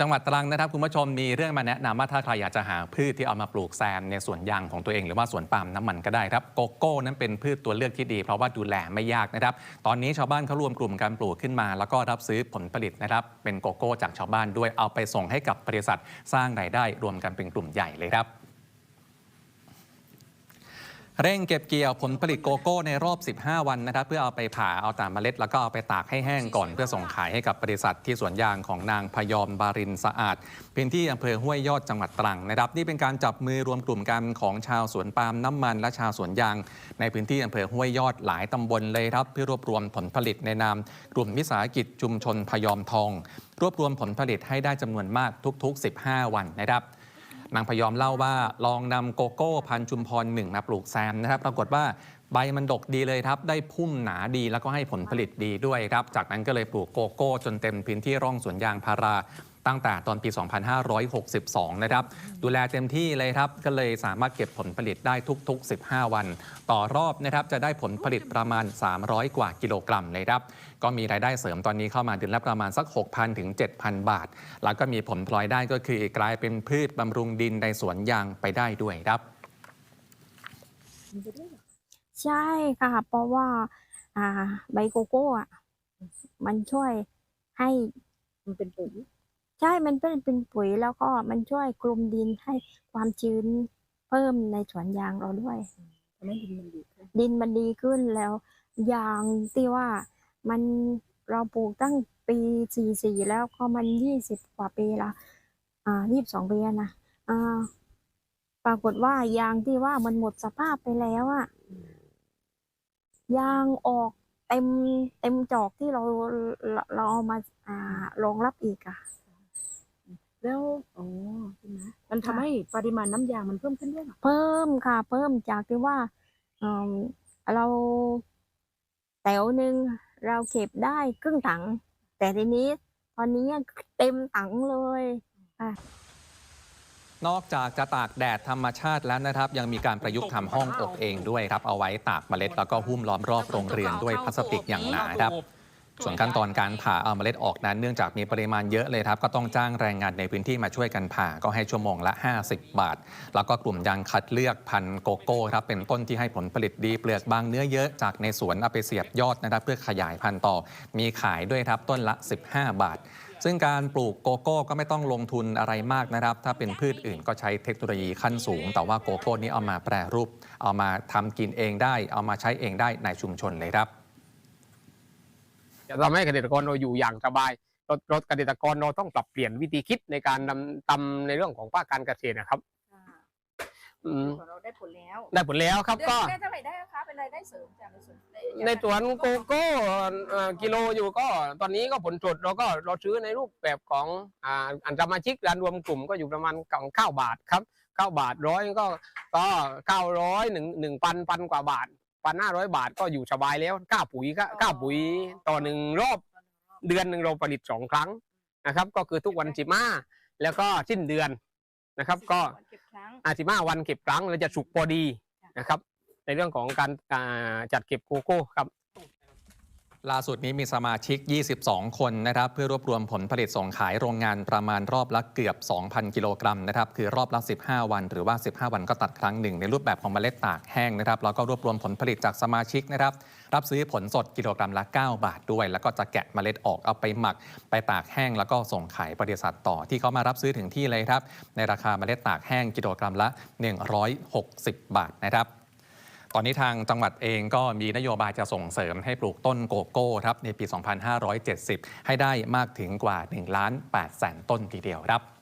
จังหวัดตรังนะครับคุณผู้ชมมีเรื่องมาแนะนำว่าถ้าใครอยากจะหาพืชที่เอามาปลูกแซมในสวนยางของตัวเองหรือว่าสวนปาล์มน้ำมันก็ได้ครับโกโก้นั้นเป็นพืชตัวเลือกที่ดี เพราะว่าดูแลไม่ยากนะครับ ตอนนี้ชาวบ้านเขารวมกลุ่มการปลูกขึ้นมา แล้วก็รับซื้อผลผลิตนะครับ เป็นโกโก้จากชาวบ้านด้วยเอาไปส่งให้กับบริษัทสร้างรายได้รวมกันเป็นกลุ่มใหญ่เลยครับ เร่งเก็บเกี่ยวผลผลิตโกโก้ในรอบ 15 วันนะครับ เพื่อเอาไปผ่าเอาตามเมล็ด แล้วก็เอาไปตากให้แห้งก่อน เพื่อส่งขายให้กับบริษัทที่สวนยางของนางพยอมบารินสะอาดพื้นที่อำเภอห้วยยอดจังหวัดตรังนะครับ นี่เป็นการจับมือรวมกลุ่มกันของชาวสวนปาล์มน้ำมัน และชาวสวนยาง ในพื้นที่อำเภอห้วยยอดหลายตำบลเลยครับเพื่อรวบรวมผลผลิตในนามกลุ่มวิสาหกิจชุมชนพยอมทอง รวบรวมผลผลิตให้ได้จำนวนมากทุก ๆ 15 วันนะครับ นางพยอมเล่าว่าลองนำโกโก้พันธุ์ชุมพรหนึ่งมาปลูกแซมนะครับ ปรากฏว่าใบมันดกดีเลยครับ ได้พุ่มหนาดีแล้วก็ให้ผลผลิตดีด้วยครับ จากนั้นก็เลยปลูกโกโก้ จนเต็มพื้นที่ร่องสวนยางพารา ตั้งแต่ตอนปี 2562 นะครับ ดูแลเต็มที่เลยครับ ก็เลยสามารถเก็บผลผลิตได้ทุก ๆ 15 วัน ต่อรอบนะครับ จะได้ผลผลิตประมาณ 300 กว่ากิโลกรัมเลยครับ ก็มีรายได้เสริมตอนนี้เข้ามาเดือนละประมาณสัก 6,000 ถึง 7,000 บาท แล้วก็มีผลพลอยได้ก็คือกลายเป็นพืชบำรุงดินในสวนยางไปได้ด้วยครับ ใช่ค่ะ เพราะว่าอ่าใบโกโก้อะมันช่วยให้ มันเป็นปุ๋ย ใช่มันเป็นเป็นปุ๋ยแล้วก็มันช่วยกลุ่มดินให้ความชื้นเพิ่มในสวนยางเราด้วยทำให้ดินมันดีขึ้นดินมันดีขึ้นแล้ว ยางที่ว่ามันเราปลูกตั้งปีสี่สี่แล้วก็มันยี่สิบกว่าปีละอ่ายี่สิบสองปีแล้วนะอ่าปรากฏว่ายางที่ว่ามันหมดสภาพไปแล้วอะยางออกเต็มเต็มจอกที่เราเราเราเอามาอ่ารองรับอีกอะ แล้วอ๋อใช่ไหมมันทำให้ปริมาณน้ำยางมันเพิ่มขึ้นด้วยเหรอเพิ่มค่ะ เพิ่มจากที่ว่าอืมเราแถวหนึ่งเราเก็บได้ครึ่งถัง แต่ทีนี้ ตอนนี้เต็มถังเลย นอกจากจะตากแดดธรรมชาติแล้วนะครับ ยังมีการประยุกต์ทำห้องอบเองด้วยครับ เอาไว้ตากเมล็ดแล้วก็หุ้มล้อมรอบโรงเรือนด้วยพลาสติกอย่างหนาครับ ส่วนขั้นตอนการผ่าเอาเมล็ดออกนั้นเนื่องจากมีปริมาณเยอะเลยครับก็ต้องจ้างแรงงานในพื้นที่มาช่วยกันผ่าก็ให้ชั่วโมงละ 50 บาท แล้วก็กลุ่มยางคัดเลือกพันธุ์โกโก้ครับเป็นต้นที่ให้ผลผลิตดีเปลือกบางเนื้อเยอะจากในสวนเอาไปเสียบยอดนะครับเพื่อขยายพันธุ์ต่อ มีขายด้วยครับต้นละ 15 บาทซึ่งการปลูกโกโก้ก็ไม่ต้องลงทุนอะไรมากนะครับ ถ้าเป็นพืชอื่นก็ใช้เทคโนโลยีขั้นสูง แต่ว่าโกโก้นี้เอามาแปรรูป เอามาทำกินเองได้ เอามาใช้เองได้ในชุมชนเลยครับ จะทำให้เกษตรกรเราอยู่อย่างสบายเราเราเกษตรกรเราต้องปรับเปลี่ยนวิธีคิดในการดำทำในเรื่องของภาคการเกษตรนะครับอืมเราได้ผลแล้วได้ผลแล้วครับเดือนก็ ได้เท่าไหร่ได้คะเป็นรายได้เสริมจากในสวนในสวนโกโก้เอ่อกิโลอยู่ก็ตอนนี้ก็ผลสดเราก็เราซื้อในรูปแบบของอ่าอันสมาชิกการรวมกลุ่มก็อยู่ประมาณกับเก้าบาทครับเก้าบาทร้อยก็ก็เก้าร้อยหนึ่งหนึ่งพันพันกว่าบาท พันห้าร้อยบาทก็อยู่สบายแล้วค่าปุ๋ยก็ค่าปุ๋ยต่อหนึ่งรอบเดือนหนึ่งเราผลิตสองครั้งนะครับ ก็คือทุกวันสิบห้าแล้วก็สิ้นเดือนนะครับ ก็เก็บครั้งอาสิบห้าวันเก็บครั้งเราจะสุกพอดีนะครับ ในเรื่องของการอ่าจัดเก็บโกโก้ครับ ล่าสุดนี้มีสมาชิก 22 คนนะครับเพื่อรวบรวมผลผลิตส่งขายโรงงานประมาณรอบละเกือบ 2,000 กิโลกรัมนะครับคือรอบละ 15 วัน หรือว่า 15 วันก็ตัดครั้งหนึ่ง ในรูปแบบของเมล็ดตากแห้งนะครับแล้วก็รวบรวมผลผลิตจากสมาชิกนะครับรับซื้อผลสดกิโลกรัมละ 9 บาทด้วย แล้วก็จะแกะเมล็ดออกเอาไปหมัก ไปตากแห้งแล้วก็ส่งขายบริษัทต่อที่เขามารับซื้อถึงที่เลยครับในราคาเมล็ดตากแห้งกิโลกรัมละ 160 บาทนะครับ ตอนนี้ทางจังหวัดเองก็มีนโยบายจะส่งเสริมให้ปลูกต้นโกโก้ครับในปี 2570 ให้ได้มากถึงกว่า 1 ล้าน8แสนต้นทีเดียวครับ